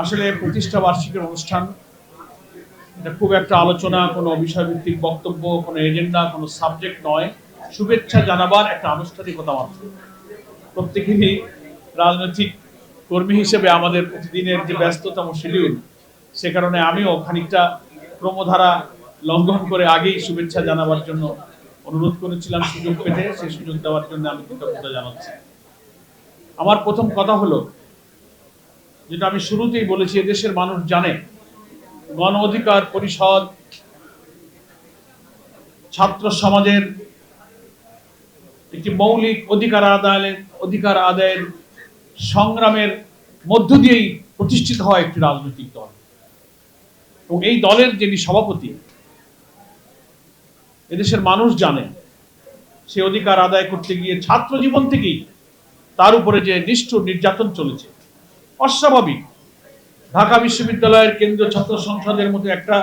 আসলে প্রতিষ্ঠা বার্ষিকীর অনুষ্ঠান, এটা খুব একটা আলোচনা, কোনো বিষয়ভিত্তিক বক্তব্য, কোনো এজেন্ডা, কোনো সাবজেক্ট নয়। শুভেচ্ছা জানাবার একটা আনুষ্ঠানিকতা মাত্র। প্রত্যেকেরই রাজনৈতিক কর্মী হিসেবে আমাদের প্রতিদিনের যে ব্যস্ততম শিডিউল সে কারণে আমিও খানিকটা ক্রমধারা লঙ্ঘন করে আগেই শুভেচ্ছা জানাবার জন্য অনুরোধ করেছিলাম সুযোগ পেতে। সেই সুযোগ দেওয়ার জন্য আমি কৃতজ্ঞতা জানাচ্ছি। আমার প্রথম কথা হলো যেটা আমি শুরুতেই বলেছি, এদেশের মানুষ জানে, গণ অধিকার পরিষদ ছাত্র সমাজের একটি মৌলিক অধিকার আদায়ের অধিকার আদায়ের সংগ্রামের মধ্য দিয়েই প্রতিষ্ঠিত হয় একটি রাজনৈতিক দল। এবং এই দলের যিনি সভাপতি, এদেশের মানুষ জানে, সে অধিকার আদায় করতে গিয়ে ছাত্র জীবন থেকেই তার উপরে যে নিষ্ঠুর নির্যাতন চলেছে অস্বাভাবিক। ঢাকা বিশ্ববিদ্যালয়ের কেন্দ্রীয় ছাত্র সংসদের মতো একটা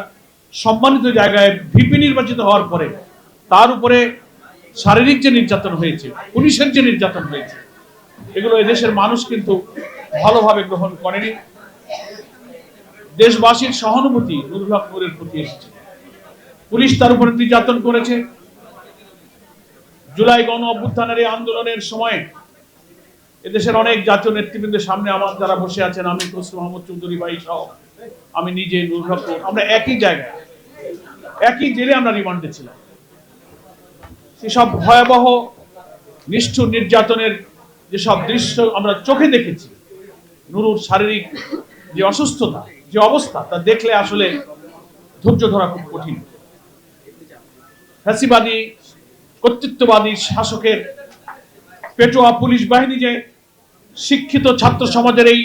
সম্মানিত জায়গায় ভিপি নির্বাচিত হওয়ার পরে তার উপরে শারীরিক যে নির্যাতন হয়েছে, পুলিশের যে নির্যাতন হয়েছে, এগুলো এদেশের মানুষ কিন্তু ভালোভাবে গ্রহণ করেনি। দেশবাসীর সহানুভূতি নুরুল হক প্রতি এসেছে। পুলিশ তার উপরে নির্যাতন করেছে। জুলাই গণ অভ্যুত্থানের এই আন্দোলনের সময় এদেশের অনেক জাতীয় নেতৃবৃন্দের সামনে আমার যারা বসে আছেন, আমি খসরু মোহাম্মদ চৌধুরী ভাই সহ, আমি নিজে নুরুল আমরা একই জায়গায়, একই জেলে আমরা রিমান্ডে ছিলাম। সেসব ভয়াবহ, নিষ্ঠুর নির্যাতনের যেসব দৃশ্য আমরা চোখে দেখেছি, নুরুর শারীরিক যে অসুস্থতা, যে অবস্থা, তা দেখলে আসলে ধৈর্য ধরা খুব কঠিন। ফ্যাসিবাদী, কর্তৃত্ববাদী শাসকের পেটোয়া পুলিশ বাহিনী যে শিক্ষিত ছাত্র সমাজের এই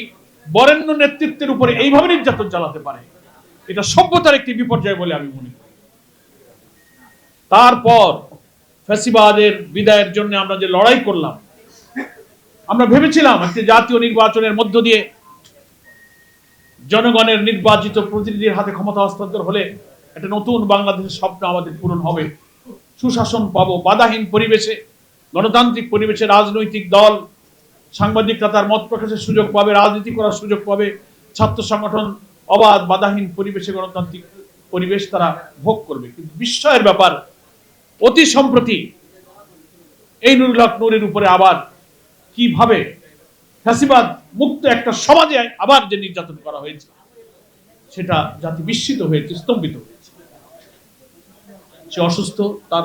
বরেণ্য নেতৃত্বের উপরে এইভাবে নির্যাতন চালাতে পারে, এটা সভ্যতার একটি বিপর্যয় বলে আমি মনে করি। তারপর ফ্যাসিবাদের বিদায়ের জন্য আমরা যে লড়াই করলাম, আমরা ভেবেছিলাম একটি জাতীয় নির্বাচনের মধ্য দিয়ে জনগণের নির্বাচিত প্রতিনিধির হাতে ক্ষমতা হস্তান্তর হলে একটা নতুন বাংলাদেশের স্বপ্ন আমাদের পূরণ হবে। সুশাসন পাবো, বাধাহীন পরিবেশে, গণতান্ত্রিক পরিবেশে রাজনৈতিক দল সাংবাদিকরা তার মত প্রকাশের সুযোগ পাবে, রাজনীতি করার সুযোগ পাবে, ছাত্র সংগঠন অবাধ, বাধাহীন পরিবেশে গণতান্ত্রিক পরিবেশ তারা ভোগ করবে। কিন্তু বিস্ময়ের ব্যাপার, অতি সম্প্রতি এই নুরুল নূরের উপরে আবার কীভাবে ফ্যাসিবাদ মুক্ত একটা সমাজে আবার যে নির্যাতন করা হয়েছে, সেটা জাতি বিস্মিত হয়েছে, স্তম্ভিত হয়েছে। সে অসুস্থ, তার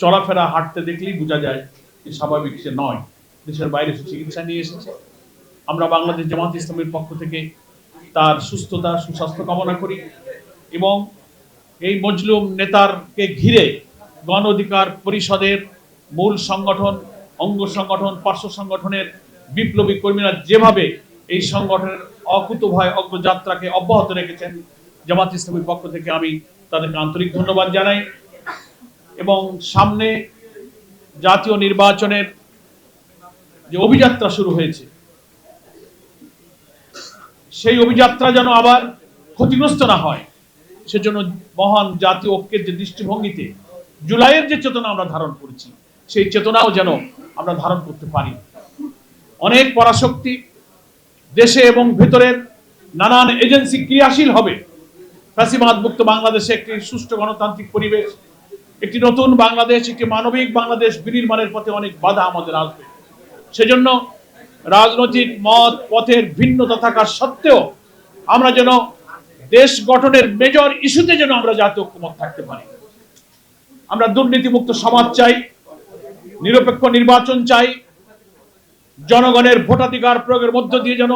চলাফেরা হাঁটতে দেখলেই বোঝা যায় যে স্বাভাবিক সে নয়। দেশের বাইরে চিকিৎসা নিয়ে এসেছে। আমরা বাংলাদেশ জামাত ইসলামের পক্ষ থেকে তার সুস্থতা, সুস্বাস্থ্য কামনা করি এবং এই মজলুম নেতারকে ঘিরে গণ অধিকার পরিষদের মূল সংগঠন, অঙ্গ সংগঠন, পার্শ্ব সংগঠনের বিপ্লবী কর্মীরা যেভাবে এই সংগঠনের অকুতভয় অগ্রযাত্রাকে অব্যাহত রেখেছেন, জামাত ইসলামের পক্ষ থেকে আমি তাদেরকে আন্তরিক ধন্যবাদ জানাই এবং সামনে জাতীয় নির্বাচনের যে অভিযাত্রা শুরু হয়েছে। সেই অভিযাত্রা যেন আবার ক্ষতিগ্রস্ত না হয়, সেজন্য মহান জাতীয় ঐক্যের যে দৃষ্টিভঙ্গিতে জুলাইয়ের যে চেতনা আমরা ধারণ করেছি, সেই চেতনাও যেন আমরা ধারণ করতে পারি। অনেক পরাশক্তি দেশে এবং ভেতরের নানান এজেন্সি ক্রিয়াশীল হবে। ফ্যাসিবাদ মুক্ত বাংলাদেশে একটি সুষ্ঠু গণতান্ত্রিক পরিবেশ, একটি নতুন বাংলাদেশ, একটি মানবিক বাংলাদেশ বিনির্মাণের পথে অনেক বাধা আমাদের আসবে। সেজন্য রাজনৈতিক মত, পথের ভিন্নতা থাকা সত্ত্বেও আমরা যেন দেশ গঠনের মেজর ইস্যুতে যেন আমরা জাতীয় ঐক্যমত থাকতে পারি। আমরা দুর্নীতিমুক্ত সমাজ চাই, নিরপেক্ষ নির্বাচন চাই, জনগণের ভোটাধিকার প্রয়োগের মধ্য দিয়ে যেন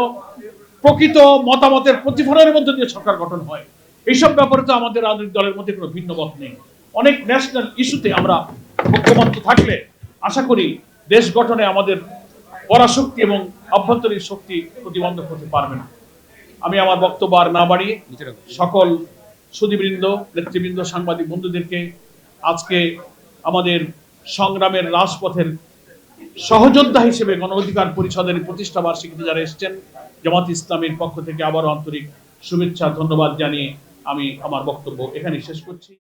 প্রকৃত মতামতের প্রতিফলনের মধ্য দিয়ে সরকার গঠন হয়। এইসব ব্যাপারে তো আমাদের রাজনৈতিক দলের মধ্যে কোনো ভিন্ন মত নেই। অনেক ন্যাশনাল ইস্যুতে আমরা ঐক্যমত্য থাকলে আশা করি দেশ গঠনে আমাদের পরাশক্তি এবং আভ্যন্তরীণ শক্তি প্রতিবন্ধক হতে পারবে না। আমি আমার বক্তব্য আর না বাড়িয়ে সকল সুদীবৃন্দ নেতৃবৃন্দ সাংবাদিক বন্ধুদেরকে আজকে আমাদের সংগ্রামের রাজপথের সহযোদ্ধা হিসেবে গণ অধিকার পরিষদের প্রতিষ্ঠা বার্ষিকীতে যারা এসেছেন জামাত ইসলামের পক্ষ থেকে আবারও আন্তরিক শুভেচ্ছা ধন্যবাদ জানিয়ে আমি আমার বক্তব্য এখানে শেষ করছি।